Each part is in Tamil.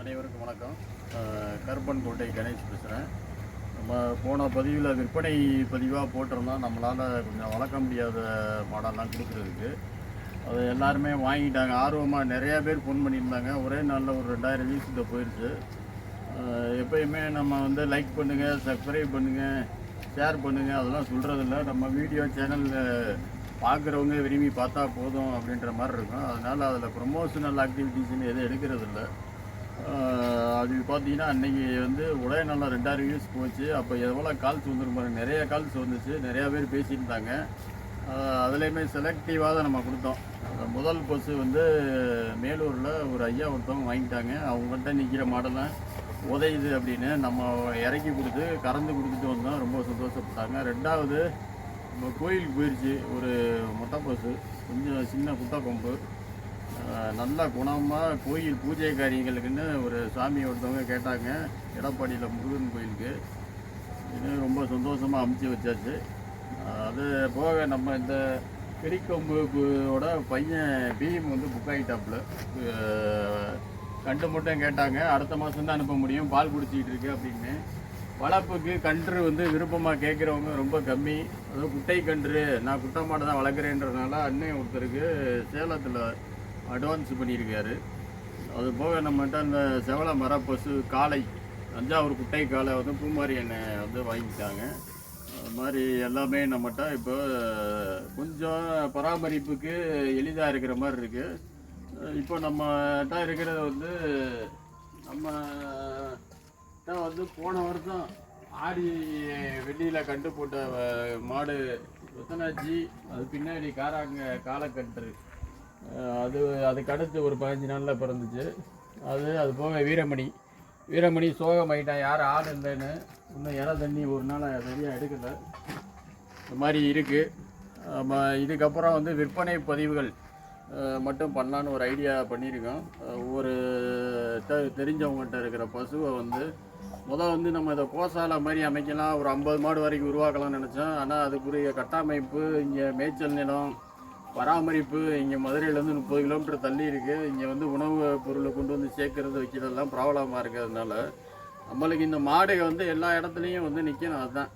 அனைவருக்கும் வணக்கம். கருப்பன் கோட்டை கணேஷ் பேசுகிறேன் நம்ம போன பதிவில் விற்பனை பதிவாக போட்டிருந்தோம் நம்மளால் கொஞ்சம் வளர்க்க முடியாத மாடெல்லாம் கொடுக்குறதுக்கு. அது எல்லாருமே வாங்கிட்டாங்க. ஆர்வமாக நிறையா பேர் ஃபோன் பண்ணியிருந்தாங்க. ஒரே நாளில் ஒரு ரெண்டாயிரம் வீசிட்ட போயிடுச்சு எப்பயுமே நம்ம வந்து லைக் பண்ணுங்கள் சப்ஸ்கிரைப் பண்ணுங்கள் ஷேர் பண்ணுங்கள் அதெல்லாம் சொல்கிறதில்ல நம்ம வீடியோ சேனலில் பார்க்குறவங்க விரும்பி பார்த்தா போதும் அப்படின்ற மாதிரி இருக்கும். அதனால் அதில் ப்ரொமோஷனல் ஆக்டிவிட்டீஸ்னு எதுவும் எடுக்கிறது இல்லை அது பார்த்தீங்கன்னா அன்றைக்கி வந்து உடைய நல்லா ரெண்டாயிரம் வியூஸ் போச்சு. அப்போ எவ்வளோ கால்ஸ் வந்துரும் பாருங்க. நிறைய கால்ஸ் வந்துச்சு நிறையா பேர் பேசியிருந்தாங்க. அதுலேயுமே செலக்டிவாக தான் நம்ம கொடுத்தோம். முதல் பஸ்ஸு வந்து மேலூரில் ஒரு ஐயா ஒருத்தவங்க வாங்கிட்டாங்க. அவங்கள்ட்ட நிற்கிற மாடலாம் உதையுது அப்படின்னு நம்ம இறக்கி கொடுத்து கறந்து கொடுத்துட்டு வந்தோம். ரொம்ப சந்தோஷப்பட்டாங்க. ரெண்டாவது நம்ம கோயிலுக்கு போயிடுச்சு ஒரு மொட்டை பஸ்ஸு கொஞ்சம் சின்ன குட்டை கொம்பு. நல்ல குணமாக கோயில் பூஜை காரியங்களுக்குன்னு ஒரு சாமி ஒருத்தவங்க கேட்டாங்க. எடப்பாடியில் முருகன் கோயிலுக்கு. இது ரொம்ப சந்தோஷமாக அமுச்சு வச்சாச்சு. அது போக நம்ம இந்த பெரிக்கொம்புவோட பையன் பீம் வந்து புக் ஆகிட்டாப்புல கண்டு மட்டும் கேட்டாங்க. அடுத்த மாதம் தான் அனுப்ப முடியும். பால் குடிச்சிக்கிட்டு இருக்கு அப்படின்னு. வளர்ப்புக்கு கன்று வந்து விருப்பமாக கேட்குறவங்க ரொம்ப கம்மி. அதுவும் குட்டை கன்று. நான் குட்டை மாடை தான் வளர்க்குறேன்றதுனால அண்ணன் ஒருத்தருக்கு சேலத்தில் அட்வான்ஸ் பண்ணியிருக்காரு. அது போக நம்மகிட்ட அந்த செவல மர பசு காளை தஞ்சாவூர் குட்டை காளை வந்து பூமாரி எண்ணெய் வந்து வாங்கிட்டாங்க. அது மாதிரி எல்லாமே நம்மகிட்ட இப்போ கொஞ்சம் பராமரிப்புக்கு எளிதாக இருக்கிற மாதிரி இருக்குது இப்போ நம்மகிட்ட இருக்கிறது வந்து நம்ம தான் வந்து போன வருஷம் ஆடி வெள்ளியில் கண்டு போட்ட மாடு ரத்தனாச்சி அது பின்னாடி காராங்க காலக்கன்று அது அதுக்கு அடுத்து ஒரு பதினஞ்சு நாளில் பிறந்துச்சு. அது அது போக வீரமணி. வீரமணி சோகமாயிட்டான் யார் ஆள் இல்லைன்னு இன்னும் இற தண்ணி ஒரு நாள் சரியாக எடுக்கலை. இந்த மாதிரி இருக்குது நம்ம இதுக்கப்புறம் வந்து விற்பனை பதிவுகள் மட்டும் பண்ணலான்னு ஒரு ஐடியா பண்ணியிருக்கோம். அஹ், ஒரு தெ இருக்கிற பசுவை வந்து முதல் வந்து நம்ம இதை கோசாலை மாதிரி அமைக்கலாம். ஒரு ஐம்பது மாடு வரைக்கும் உருவாக்கலாம்னு நினச்சோம். ஆனால் அதுக்குரிய கட்டமைப்பு இங்கே மேய்ச்சல் நிலம் பராமரிப்பு இங்கே மதுரையிலேருந்து முப்பது கிலோமீட்டர் தள்ளி இருக்குது இங்கே வந்து உணவு பொருளை கொண்டு வந்து சேர்க்கறது வைக்கிறதெல்லாம் ப்ராப்ளமாக இருக்கிறதுனால நம்மளுக்கு இந்த மாடுகள் வந்து எல்லா இடத்துலையும் வந்து நிற்கணும் அதுதான்.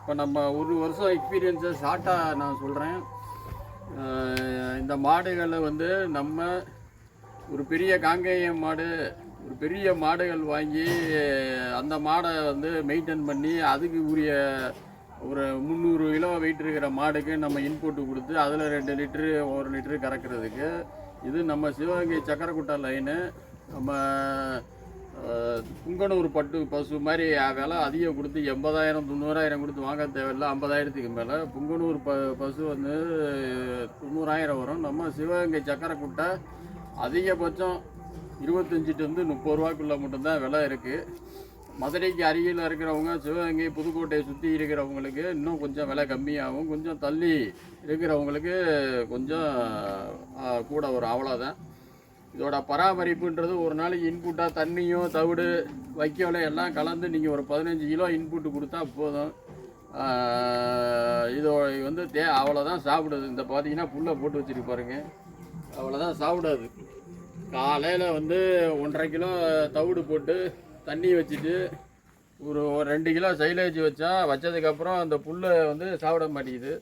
இப்போ நம்ம ஒரு வருஷம் எக்ஸ்பீரியன்ஸை ஷார்ட்டாக நான் சொல்கிறேன் இந்த மாடுகளை வந்து நம்ம ஒரு பெரிய காங்கேயம் மாடு ஒரு பெரிய மாடுகள் வாங்கி அந்த மாடை வந்து மெயின்டைன் பண்ணி அதுக்கு உரிய ஒரு முந்நூறு கிலோ வெயிட் இருக்கிற மாடுக்கு நம்ம இன்புட்டு கொடுத்து அதில் ரெண்டு லிட்ரு ஒரு லிட்ரு கறக்கிறதுக்கு. இது நம்ம சிவகங்கை சக்கரக்குட்டை லைனு நம்ம புங்கனூர் பட்டு பசு மாதிரி விலை அதிகம் கொடுத்து எண்பதாயிரம் தொண்ணூறாயிரம் கொடுத்து வாங்க தேவையில்ல ஐம்பதாயிரத்துக்கு மேலே. புங்கனூர் ப பசு வந்து தொண்ணூறாயிரம் வரும். நம்ம சிவகங்கை சக்கரக்குட்டை அதிகபட்சம் இருபத்தஞ்சிட்டு வந்து முப்பது ரூபாக்குள்ளே மட்டும்தான் விலை இருக்குது மதுரைக்கு அருகில் இருக்கிறவங்க சிவகங்கை புதுக்கோட்டையை சுற்றி இருக்கிறவங்களுக்கு இன்னும் கொஞ்சம் விலை கம்மியாகும் கொஞ்சம் தள்ளி இருக்கிறவங்களுக்கு கொஞ்சம் கூட வரும் அவ்வளோதான் இதோட பராமரிப்புன்றது ஒரு நாளைக்கு இன்புட்டாக தண்ணியும் தவிடு வைக்கோல எல்லாம் கலந்து நீங்கள் ஒரு பதினஞ்சு கிலோ இன்புட்டு கொடுத்தா போதும். இதோ வந்து தே அவ்வளோதான் சாப்பிடுது. இந்த பார்த்தீங்கன்னா புல்லை போட்டு வச்சுருக்கு பாருங்க. அவ்வளோதான் சாப்பிடாது. காலையில் வந்து ஒன்றரை கிலோ தவிடு போட்டு தண்ணி வச்சுட்டு ஒரு ஒரு ரெண்டு கிலோ சைலேஜ் வச்சா வச்சதுக்கப்புறம் அந்த புல்லை வந்து சாப்பிட மாட்டேங்குது.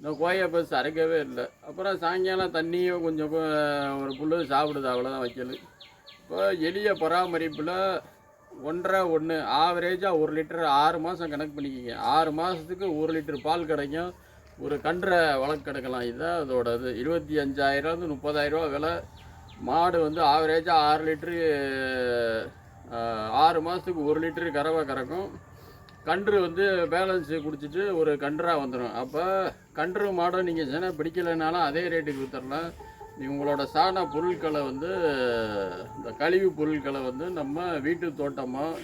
இந்த கோயை பஸ் அரைக்கவே இல்லை. அப்புறம் சாயங்காலம் தண்ணியும் கொஞ்சம் ஒரு புல் சாப்பிடுது அவ்வளோதான் வைக்கல். இப்போ எளிய பராமரிப்பில் ஒன்றரை ஒன்று ஆவரேஜாக ஒரு லிட்டர் ஆறு மாதம் கணக்கு பண்ணிக்கிங்க. ஆறு மாதத்துக்கு ஒரு லிட்டர் பால் கிடைக்கும் ஒரு கன்றை வளர்க்க கிடக்கலாம். இதுதான் அதோட இது இருபத்தி அஞ்சாயிரம் முப்பதாயிரரூவா விலை. மாடு வந்து ஆவரேஜாக ஆறு லிட்ரு ஆறு மாதத்துக்கு ஒரு லிட்டரு கறவை கறக்கும். கன்று வந்து பேலன்ஸு குடிச்சிட்டு ஒரு கன்றாக வந்துடும். அப்போ கன்று மாடை நீங்கள் ஜன பிடிக்கலைனாலும் அதே ரேட்டுக்கு விற்றுடலாம் இவங்களோட உங்களோட சாண பொருட்களை வந்து இந்த கழிவு பொருட்களை வந்து நம்ம வீட்டு தோட்டமாக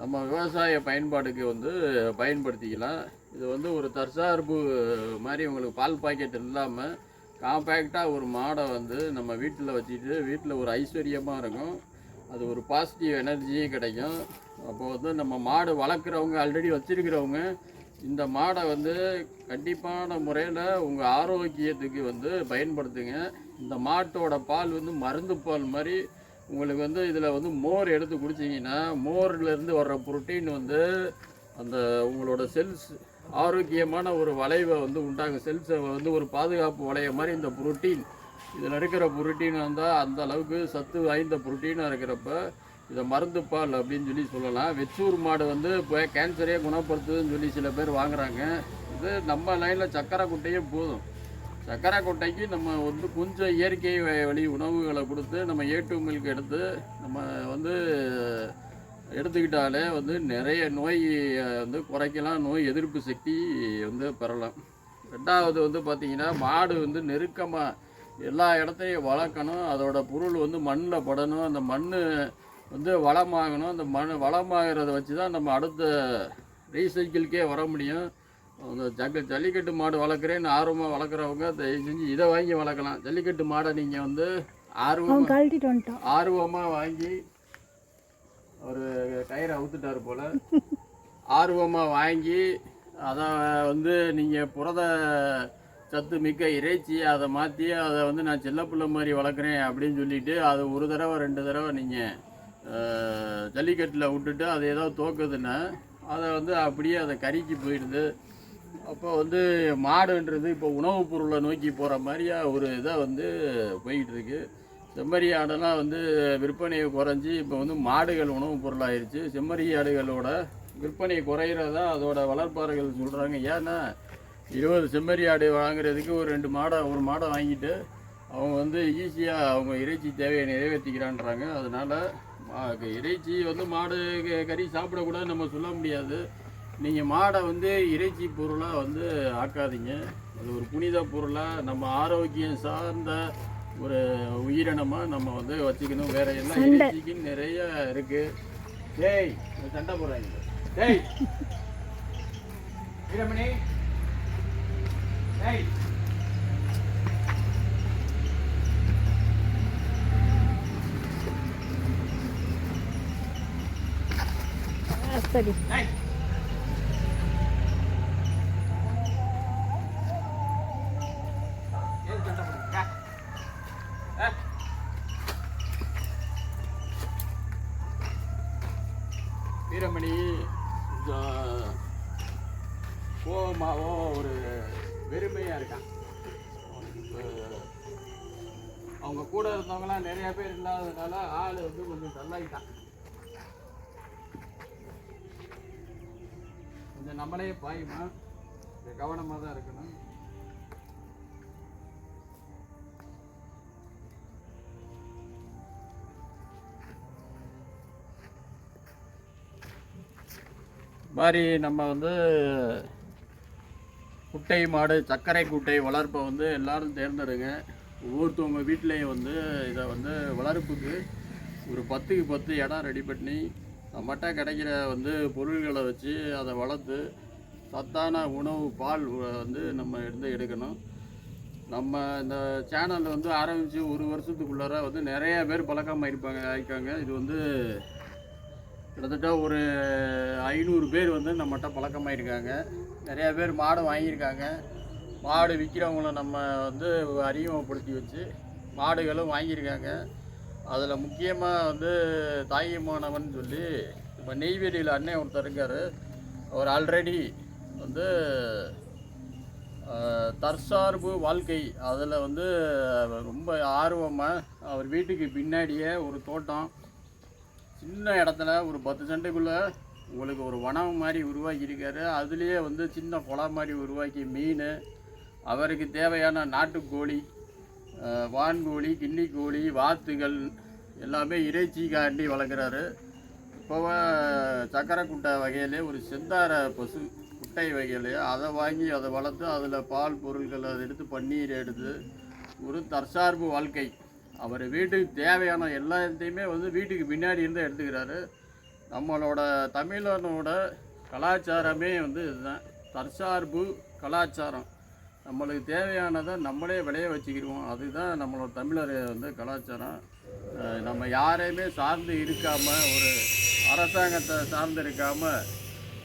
நம்ம விவசாய பயன்பாடுக்கு வந்து பயன்படுத்திக்கலாம். இது வந்து ஒரு தற்சார்பு மாதிரி உங்களுக்கு பால் பாக்கெட் இல்லாமல் காம்பேக்டாக ஒரு மாடை வந்து நம்ம வீட்டில் வச்சுட்டு வீட்டில் ஒரு ஐஸ்வர்யமாக இருக்கும். அது ஒரு பாசிட்டிவ் எனர்ஜியும் கிடைக்கும். அப்போ வந்து நம்ம மாடு வளர்க்குறவங்க ஆல்ரெடி வச்சுருக்கிறவங்க இந்த மாடை வந்து கண்டிப்பான முறையில் உங்கள் ஆரோக்கியத்துக்கு வந்து பயன்படுத்துங்க. இந்த மாட்டோட பால் வந்து மருந்து பால் மாதிரி உங்களுக்கு வந்து இதில் வந்து மோர் எடுத்து குடிச்சிங்கன்னா மோர்லேருந்து வர்ற புரோட்டீன் வந்து அந்த உங்களோட செல்ஸ் ஆரோக்கியமான ஒரு வளைவை வந்து உண்டாகும் செல்ஸை வந்து ஒரு பாதுகாப்பு வளைய மாதிரி இந்த புரோட்டீன் இதில் இருக்கிற புரோட்டீன் வந்தால் அந்த அளவுக்கு சத்து வாய்ந்த புரோட்டீனாக இருக்கிறப்ப இதை மருந்து பால் அப்படின்னு சொல்லி சொல்லலாம். வெச்சூர் மாடு வந்து இப்போ கேன்சரே குணப்படுத்துதுன்னு சொல்லி சில பேர் வாங்குறாங்க. இது நம்ம லைனில் சக்கரை குட்டையே போதும். சக்கரை கொட்டைக்கு நம்ம வந்து கொஞ்சம் இயற்கை வழி உணவுகளை கொடுத்து நம்ம ஏ டூ மில்க் எடுத்து நம்ம வந்து எடுத்துக்கிட்டாலே வந்து நிறைய நோய் வந்து குறைக்கலாம். நோய் எதிர்ப்பு சக்தி வந்து பெறலாம். ரெண்டாவது வந்து பார்த்திங்கன்னா மாடு வந்து நெருக்கமாக எல்லா இடத்தையும் வளர்க்கணும். அதோட பொருள் வந்து மண்ணில் படணும். அந்த மண் வந்து வளமாகணும். அந்த மண் வளமாகிறத வச்சு தான் நம்ம அடுத்த ரீசைக்கிள்கே வர முடியும். அந்த ஜக்க ஜல்லிக்கட்டு மாடு வளர்க்குறேன்னு ஆர்வமாக வளர்க்குறவங்க தயவு செஞ்சு இதை வாங்கி வளர்க்கலாம். ஜல்லிக்கட்டு மாடை நீங்கள் வந்து வந்துட்டான். ஆர்வமாக வாங்கி ஒரு கயிறை அவுத்துட்டார் போல். ஆர்வமாக வாங்கி அதை வந்து நீங்கள் புரத சத்து மிக்க இறைச்சி அதை மாற்றி அதை வந்து நான் செல்லப்பிள்ளை மாதிரி வளர்க்குறேன் அப்படின்னு சொல்லிட்டு அதை ஒரு தடவை ரெண்டு தடவை நீங்கள் ஜல்லிக்கட்டில் விட்டுட்டு அது ஏதாவது தோக்குதுன்னா அதை வந்து அப்படியே அதை கறிக்கு போயிடுது. அப்போ வந்து மாடுன்றது இப்போ உணவுப் பொருளை நோக்கி போகிற மாதிரியா ஒரு இதாக வந்து போய்கிட்டு இருக்கு செம்மறி ஆடெல்லாம் வந்து விற்பனை குறைஞ்சி இப்போ வந்து மாடுகள் உணவுப் பொருளாகிருச்சு செம்மறி ஆடுகளோட விற்பனை குறையிறதா அதோட வளர்ப்பாளர்கள் சொல்கிறாங்க ஏன்னா இருபது செம்மறி ஆடு வாங்குறதுக்கு ஒரு ரெண்டு மாடை ஒரு மாடை வாங்கிட்டு அவங்க வந்து ஈஸியாக அவங்க இறைச்சி தேவையை நிறைவேற்றிக்கிறான்றாங்க அதனால் இறைச்சி வந்து மாடு கறி சாப்பிடக்கூடாது நம்ம சொல்ல முடியாது. நீங்கள் மாடை வந்து இறைச்சி பொருளாக வந்து ஆக்காதீங்க. அது ஒரு புனித பொருளாக நம்ம ஆரோக்கியம் சார்ந்த ஒரு உயிரினமாக நம்ம வந்து வச்சுக்கணும். வேற எல்லாம் சண்டை. இறைச்சிக்கு நிறைய இருக்கு. டேய் சண்டை போடுறாங்க. டேய் வீரமணி. டேய் இருந்தவங்களாம் நிறைய பேர் இல்லாததுனால ஆள் வந்து கொஞ்சம் தள்ளாயிட்டான் கொஞ்சம் நம்மளே பாயுமா? கவனமாக தான் இருக்கணும். மாதிரி நம்ம வந்து குட்டை மாடு சர்க்கரை குட்டை வளர்ப்பை வந்து எல்லாரும் தேர்ந்தெடுங்க. ஒவ்வொருத்தவங்க வீட்லேயும் வந்து இதை வந்து வளர்ப்புக்கு ஒரு பத்துக்கு பத்து இடம் ரெடி பண்ணி நம்மகிட்ட கிடைக்கிற வந்து பொருள்களை வச்சு அதை வளர்த்து சத்தான உணவு பால் வந்து நம்ம இருந்து எடுக்கணும். நம்ம இந்த சேனல் வந்து ஆரம்பித்து ஒரு வருஷத்துக்குள்ளார வந்து நிறைய பேர் பழக்கமாக இருப்பாங்க ஆயிருக்காங்க. இது வந்து கிட்டத்தட்ட ஒரு ஐநூறு பேர் வந்து நம்மகிட்ட பழக்கமாயிருக்காங்க. நிறையா பேர் மாடு வாங்கியிருக்காங்க. மாடு விற்கிறவங்கள நம்ம வந்து அறிமுகப்படுத்தி வச்சு மாடுகளும் வாங்கியிருக்காங்க. அதில் முக்கியமாக வந்து தாயமானவன் சொல்லி இப்போ நெய்வேலியில் அண்ணன் ஒருத்தர் இருக்கார். அவர் ஆல்ரெடி வந்து தற்சார்பு வாழ்க்கை. அதில் வந்து ரொம்ப ஆர்வமாக அவர் வீட்டுக்கு பின்னாடியே ஒரு தோட்டம். சின்ன இடத்துல ஒரு பத்து சென்ட்டுக்குள்ளே உங்களுக்கு ஒரு வனம் மாதிரி உருவாக்கியிருக்காரு. அதுலேயே வந்து சின்ன குளம் மாதிரி உருவாக்கி மீன் அவருக்கு தேவையான நாட்டுக்கோழி அஹ், வான்கோழி கின்னிக்கோழி வாத்துகள் எல்லாமே இறைச்சிக்காண்டி வளர்க்குறாரு. இப்போ சக்கரை குட்டை வகையிலே ஒரு செந்தார பசு குட்டை வகையிலே அதை வாங்கி அதை வளர்த்து அதில் பால் பொருட்கள் அதை எடுத்து பன்னீர் எடுத்து ஒரு தற்சார்பு வாழ்க்கை. அவர் வீட்டுக்கு தேவையான எல்லாத்தையுமே வந்து வீட்டுக்கு பின்னாடி இருந்து எடுத்துக்கிறாரு. நம்மளோட தமிழனோட கலாச்சாரமே வந்து இதுதான். தற்சார்பு கலாச்சாரம். நம்மளுக்கு தேவையானதை நம்மளே விளைய வச்சுக்கிடுவோம் அதுதான் நம்மளோட தமிழர் வந்து கலாச்சாரம். நம்ம யாரையுமே சார்ந்து இருக்காமல் ஒரு அரசாங்கத்தை சார்ந்து இருக்காமல்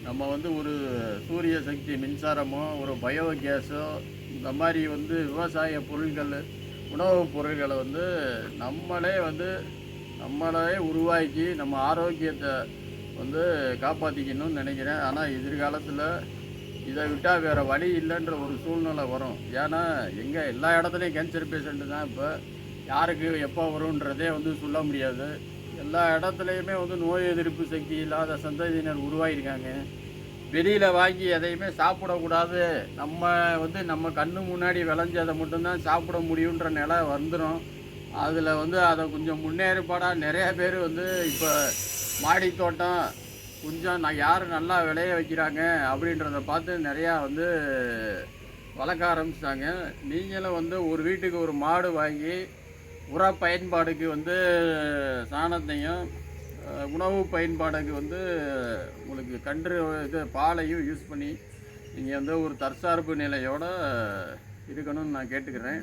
நம்ம வந்து ஒரு சூரிய சக்தி மின்சாரமோ ஒரு பயோ கேஸோ இந்த மாதிரி வந்து விவசாய பொருட்கள் உணவுப் பொருட்களை வந்து நம்மளே வந்து நம்மளே உருவாக்கி நம்ம ஆரோக்கியத்தை வந்து காப்பாற்றிக்கணும்னு நினைக்கிறேன். ஆனால் எதிர்காலத்தில் இதை விட்டால் வேறு வழி இல்லைன்ற ஒரு சூழ்நிலை வரும். ஏன்னா எங்கே எல்லா இடத்துலையும் கேன்சர் பேஷண்ட்டு தான் இப்போ. யாருக்கு எப்போ வரும்ன்றதே வந்து சொல்ல முடியாது. எல்லா இடத்துலையுமே வந்து நோய் எதிர்ப்பு சக்தி இல்லாத சந்ததியினர் உருவாகியிருக்காங்க வெளியில் வாங்கி எதையுமே சாப்பிடக்கூடாது. நம்ம வந்து நம்ம கண்ணு முன்னாடி விளைஞ்சதை மட்டும்தான் சாப்பிட முடியுன்ற நிலை வந்துடும் அதில் வந்து அதை கொஞ்சம் முன்னேற்பாடாக நிறைய பேர் வந்து இப்போ மாடி தோட்டம் கொஞ்சம் நான் யார் நல்லா விளைய வைக்கிறாங்க அப்படின்றத பார்த்து நிறையா வந்து வளர்க்க ஆரம்பிச்சிட்டாங்க. நீங்களும் வந்து ஒரு வீட்டுக்கு ஒரு மாடு வாங்கி உர பயன்பாடுக்கு வந்து சாணத்தையும் உணவு பயன்பாடுக்கு வந்து உங்களுக்கு கன்று இது பாலையும் யூஸ் பண்ணி நீங்கள் வந்து ஒரு தற்சார்பு நிலையோடு இருக்கணும்னு நான் கேட்டுக்கிறேன்.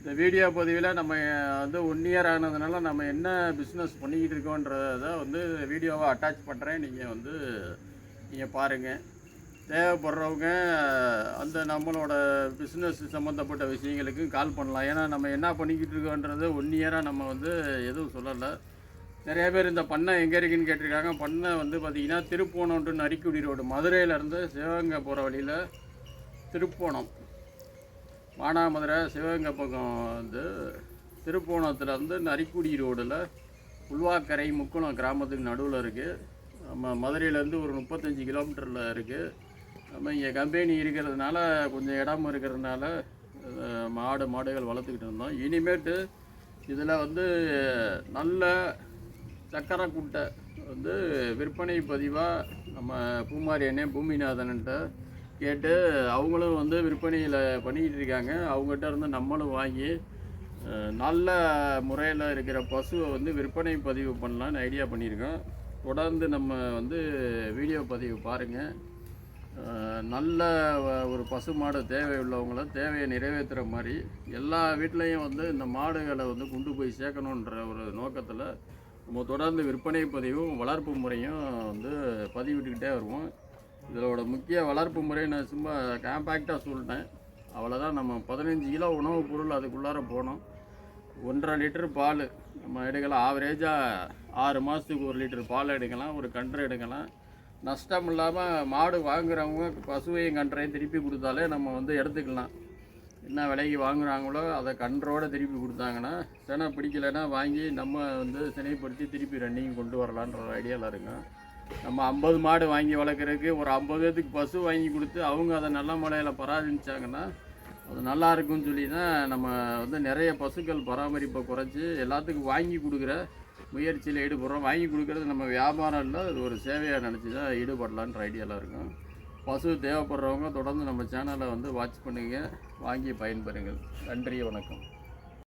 இந்த வீடியோ பதிவில் நம்ம வந்து ஒன் இயர் ஆனதுனால நம்ம என்ன பிஸ்னஸ் பண்ணிக்கிட்டு இருக்கோன்றதை வந்து வீடியோவை அட்டாச் பண்ணுறேன் நீங்கள் வந்து நீங்கள் பாருங்கள் தேவைப்படுறவங்க அந்த நம்மளோட பிஸ்னஸ் சம்மந்தப்பட்ட விஷயங்களுக்கும் கால் பண்ணலாம். ஏன்னா நம்ம என்ன பண்ணிக்கிட்டு இருக்கோன்றது ஒன் இயராக நம்ம வந்து எதுவும் சொல்லலை. நிறைய பேர் இந்த பண்ணை எங்கே இருக்குன்னு கேட்டிருக்காங்க. பண்ணை வந்து பார்த்திங்கன்னா திருப்போணம் டு நரிக்குடி ரோடு. மதுரையிலேருந்து சிவகங்கை போகிற வழியில் திருப்போணம். மானாமதுரை சிவகங்கை பக்கம் வந்து திருப்போணத்தில் வந்து நரிக்குடி ரோடில் உள்வாக்கரை முக்குளம் கிராமத்துக்கு நடுவில் இருக்குது நம்ம மதுரையிலேருந்து ஒரு முப்பத்தஞ்சு கிலோமீட்டரில் இருக்குது நம்ம இங்கே கம்பெனி இருக்கிறதுனால கொஞ்சம் இடம் இருக்கிறதுனால மாடு மாடுகள் வளர்த்துக்கிட்டு இருந்தோம். இனிமேட்டு இதில் வந்து நல்ல சக்கரை குட்டை வந்து விற்பனை பதிவாக நம்ம பூமாரி அண்ணன் பூமிநாதன்கிட்ட கேட்டு அவங்களும் வந்து விற்பனையில் பண்ணிக்கிட்டு இருக்காங்க. அவங்ககிட்ட இருந்து நம்மளும் வாங்கி நல்ல முறையில் இருக்கிற பசுவை வந்து விற்பனை பதிவு பண்ணலான்னு ஐடியா பண்ணியிருக்கோம். தொடர்ந்து நம்ம வந்து வீடியோ பதிவு பாருங்கள் நல்ல ஒரு பசு மாடு தேவை உள்ளவங்கள தேவையை நிறைவேற்றுற மாதிரி எல்லா வீட்லேயும் வந்து இந்த மாடுகளை வந்து கொண்டு போய் சேர்க்கணுன்ற ஒரு நோக்கத்தில் நம்ம தொடர்ந்து விற்பனை பதிவும் வளர்ப்பு முறையும் வந்து பதிவிட்டுக்கிட்டே வருவோம். இதோட முக்கிய வளர்ப்பு முறை நான் சும்மா காம்பேக்டாக சொல்லிட்டேன். அவ்வளோதான் நம்ம பதினஞ்சு கிலோ உணவுப் பொருள் அதுக்குள்ளார போனோம். ஒன்றரை லிட்டர் பால். நம்ம எடுக்கலாம். ஆவரேஜாக ஆறு மாதத்துக்கு ஒரு லிட்டர் பால் எடுக்கலாம். ஒரு கன்று எடுக்கலாம். நஷ்டம் இல்லாமல் மாடு வாங்குறவங்க பசுவையும் கன்றையும் திருப்பி கொடுத்தாலே நம்ம வந்து எடுத்துக்கலாம். என்ன விலைக்கு வாங்குகிறாங்களோ அதை கன்றோடு திருப்பி கொடுத்தாங்கன்னா செனை பிடிக்கலைன்னா வாங்கி நம்ம வந்து சினைப்படுத்தி திருப்பி ரன்னிங் கொண்டு வரலான்ற ஐடியாவில் இருக்கோம். நம்ம ஐம்பது மாடு வாங்கி வளர்க்குறதுக்கு ஒரு ஐம்பது பேத்துக்கு பசு வாங்கி கொடுத்து அவங்க அதை நல்ல முறையில் பராமரிச்சாங்கன்னா அது நல்லா இருக்கும்னு சொல்லி தான் நம்ம வந்து நிறைய பசுக்கள் பராமரிப்பை குறைச்சி எல்லாத்துக்கும் வாங்கி கொடுக்குற முயற்சியில் ஈடுபடுறோம். வாங்கி கொடுக்குறது நம்ம வியாபாரம் இல்லை அது ஒரு சேவையாக நினச்சி தான் ஈடுபடலான்ற ஐடியாவில் இருக்கும். பசு தேவைப்படுறவங்க தொடர்ந்து நம்ம சேனலை வந்து வாட்ச் பண்ணுங்கள் வாங்கி பயன்பெறுங்கள். நன்றி வணக்கம்.